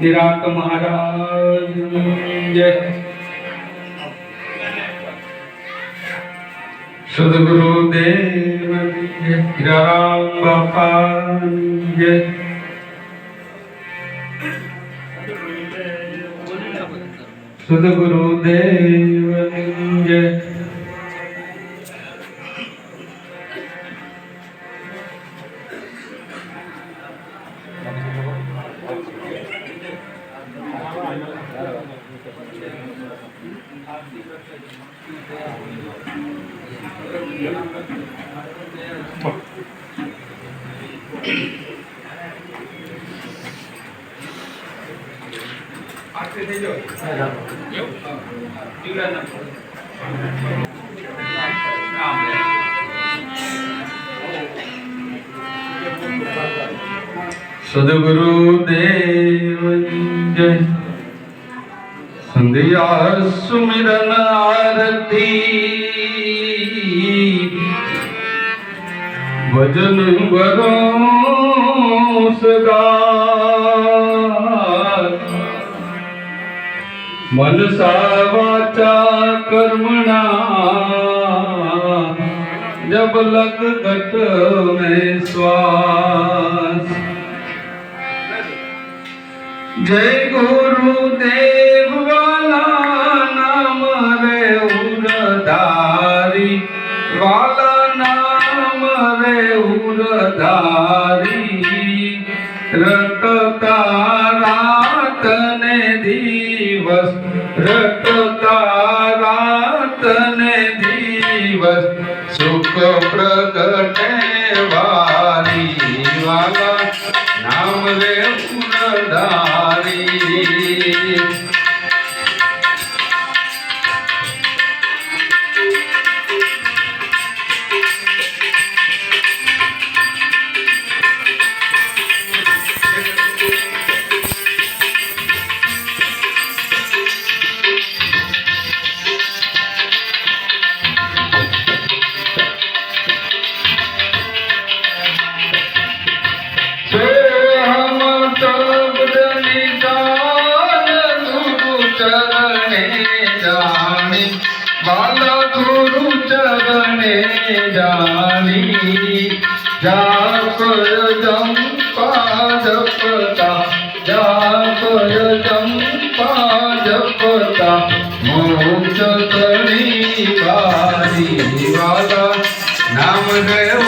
નિરાત મહારાજ જય સદગુરુદેવ રામ બાપા જય સદગુરુદેવ જય સદગુરુદેવ જય સંધ્યા સુમિરન આરતી ભજન કરો સદા મનસા વાચા કર્મણા. જબ લગ ઘટ મેં શ્વાસ. જય ગુરુદેવ વાલા નામ રે ઉરધારી વાલા નામ ઉર ધારી રટતા રાત ને દિવસ, રટતા રાત ને દિવસ, સુખ પ્રગટે વારી વાલા, નામ રે ઉરધારી. છે જાણી બાલા ગુરુ ચરણે જાણી. જાપ જંપા જપતા જાપ જંપા જપતા મોક્ષ તણી બારી વાલા. નામ રે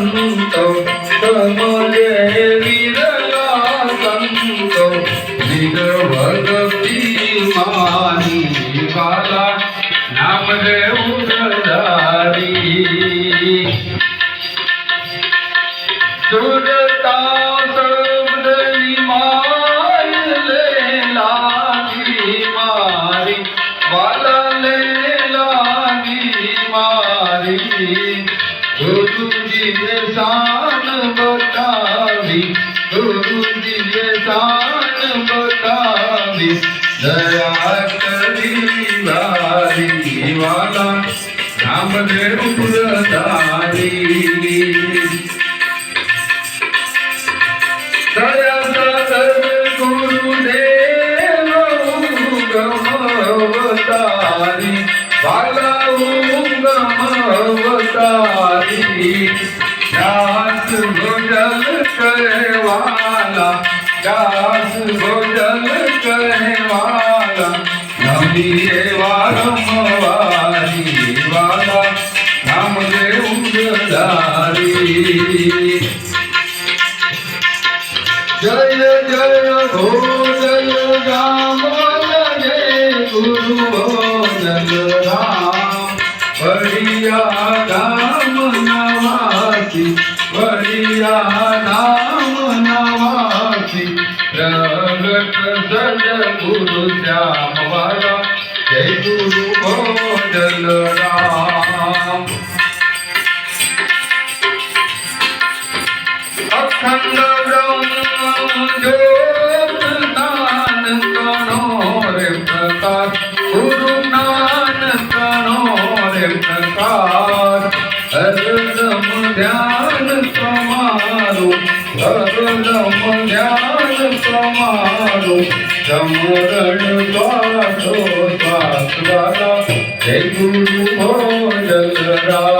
సంతోషమదే ગુરુજીએ શાન બતાવી ગુરુજીએ શાન બતાવી દયા કરી વારી વાલા રામ રે ઉરધારી નમી વારમવારી વાલા નામ દેવ ઉદારી જય જય ભોજલ રામ જય ગુરુ ભોજલ રામ બઢિયા નામ નવાસી બઢિયા નામ નવાસી પ્રગટ સજ ગુરુ શ્યામ વાલા જય ગુરુ ભોજલ રામ અખંડ બ્રહ્મ જ્યોત દાન કણો રે પ્રકાશ ગુરુ નાનક કણો રે પ્રકાશ હરદમ ધ્યાન તમારું હરદમ ધ્યાન તમારું સમરણ વાલા જય ગુરુ ભોજન રામ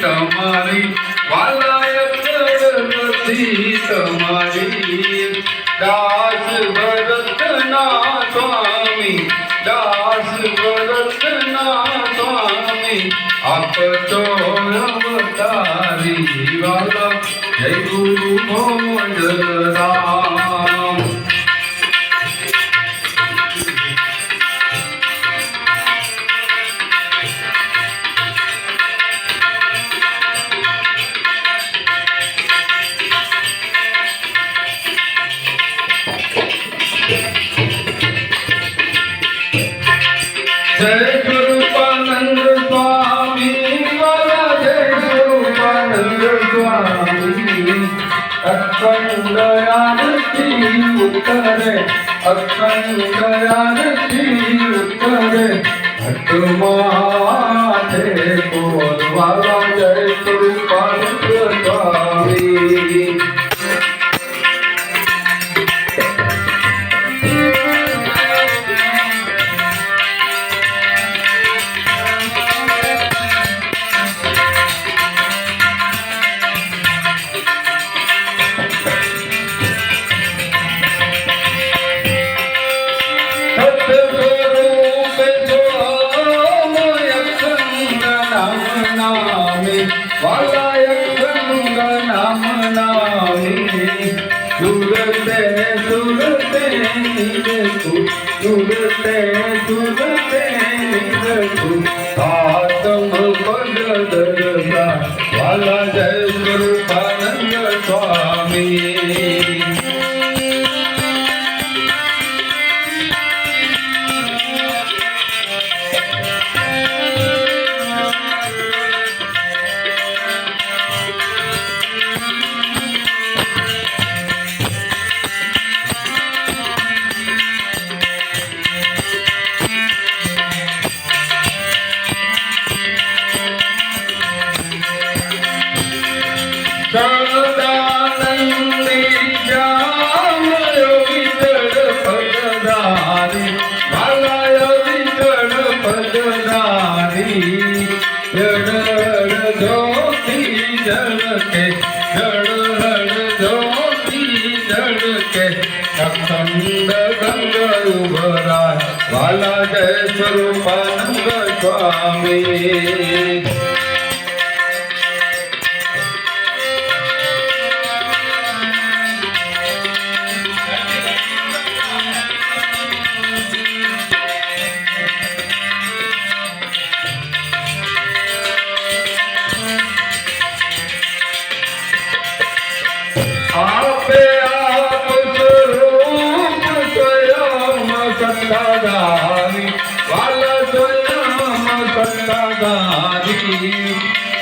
તમારી વાલા અકળ નથી તમારી દાસ ભરતના સ્વામી દાસ ભરતના સ્વામી. આપ તો અવતારી વાલા જય ગુરુ મોજ રામ અખંડ આરતી ઉત્તરે અખંડ આરતી ઉત્તરે હટમાથે કોલ બોલવા જય કૃપા સ્વામી સુરતે સુરતે નિરસુ આતમ પદ દરસા વાલા જય સ્વરૂપાનંદ સ્વામી સ્વરૂપાનંદ સ્વામી. આપે આપ સ્વરૂપ સ્વયં સત્તાધારી. સત્તાધારી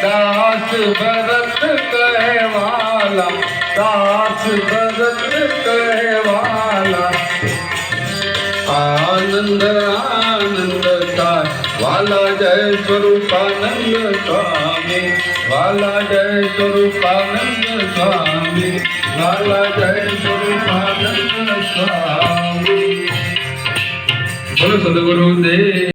દાસ ભરત કહેવાલા દાસ ભરત કહેવાલા આનંદ આનંદ થાય વાલા જય સ્વરૂપાનંદ સ્વામી વાલા જય સ્વરૂપાનંદ સ્વામી વાલા જય સ્વરૂપાનંદ સ્વામી બોલો સદગુરુ દેવ